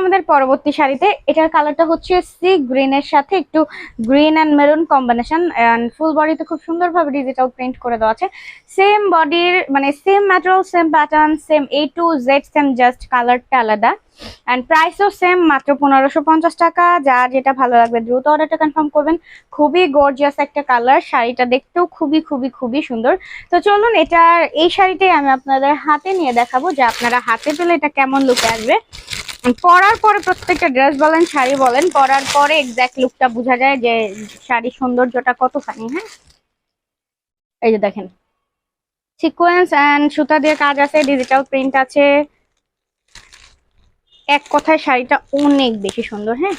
আমাদের পরবর্তী শাড়িতে, এটার কালারটা হচ্ছে সি গ্রিনের সাথে একটু green and maroon combination and full বডিতে খুব সুন্দরভাবে ডিজিটাল প্রিন্ট করে দেওয়া আছে। সেম বডির মানে same material same pattern same A to Z same just কালারটা আলাদা। অ্যান্ড প্রাইসও সেম মাত্র পনেরোশো পঞ্চাশ টাকা। যার যেটা ভালো লাগবে, দ্রুত অর্ডারটা কনফার্ম করবেন। খুবই গর্জিয়াস একটা কালার শাড়িটা দেখতেও খুবই খুবই খুবই সুন্দর। তো চলুন, এটার, এই শাড়িটাই আমি আপনাদের হাতে নিয়ে দেখাবো, যে আপনারা হাতে পেলে এটা কেমন লুকে আসবে। পরার পরে প্রত্যেকটা ড্রেস বলেন, শাড়ি বলেন, পরার পরে এক্স্যাক্ট লুকটা বোঝা যায় যে শাড়ির সৌন্দর্যটা কতখানি হ্যাঁ? এই যে দেখেন। সিকোয়েন্স অ্যান্ড সুতা দিয়ে কাজ আছে ডিজিটাল প্রিন্ট আছে। এক কথায় শাড়িটা অনেক বেশি সুন্দর হ্যাঁ?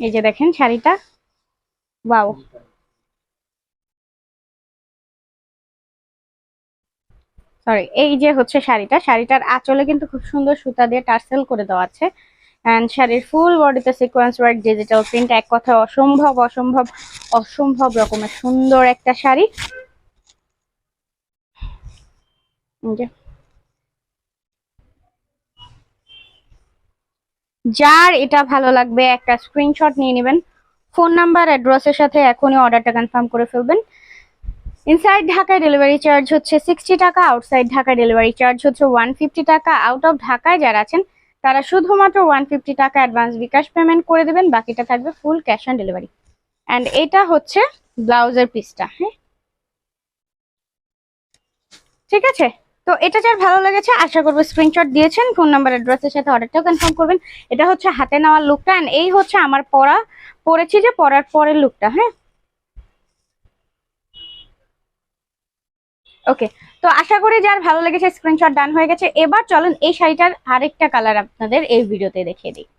এই যে দেখেন শাড়িটা। ওয়াও। সরি এই যে হচ্ছে শাড়িটা, শাড়িটার আঁচলে কিন্তু খুব সুন্দর সুতা দিয়ে টার্সেল করে দেওয়া আছে। অ্যান্ড শাড়ির ফুল বডিতে সিকোয়েন্স ওয়ার্ক ডিজিটাল প্রিন্ট এক কথায় অসম্ভব অসম্ভব অসম্ভব রকমের সুন্দর একটা শাড়ি এই যে। যার এটা ভালো লাগবে, একটা স্ক্রিনশট নিয়ে নেবেন। ফোন নাম্বার অ্যাড্রেসের সাথে এখনই অর্ডারটা কনফার্ম করে ফেলবেন। ইনসাইড ঢাকায় ডেলিভারি চার্জ হচ্ছে সিক্সটি টাকা আউটসাইড ঢাকায় ডেলিভারি চার্জ হচ্ছে ওয়ান ফিফটি টাকা। আউট অফ ঢাকায় যারা আছেন, তারা শুধুমাত্র ওয়ান ফিফটি টাকা অ্যাডভান্স বিকাশ পেমেন্ট করে দেবেন, বাকিটা থাকবে full cash on delivery and এটা হচ্ছে ব্লাউজের পিসটা হ্যাঁ? ঠিক আছে? তো এটা যার ভালো লেগেছে, আশা করব স্ক্রিনশট দিয়েছেন ফোন নাম্বার অ্যাড্রেসের সাথে অর্ডারটাও কনফার্ম করবেন। এটা হচ্ছে হাতে নেওয়ার লুকটা অ্যান্ড এই হচ্ছে আমার পরা। পরেছি যে পরার পরের লুকটা হ্যাঁ? ওকে তো আশা করি যার ভালো লেগেছে স্ক্রিনশট ডান হয়ে গেছে। এবার চলেন এই শাড়িটার আরেকটা কালার আপনাদের এই ভিডিওতে দেখিয়ে দিই।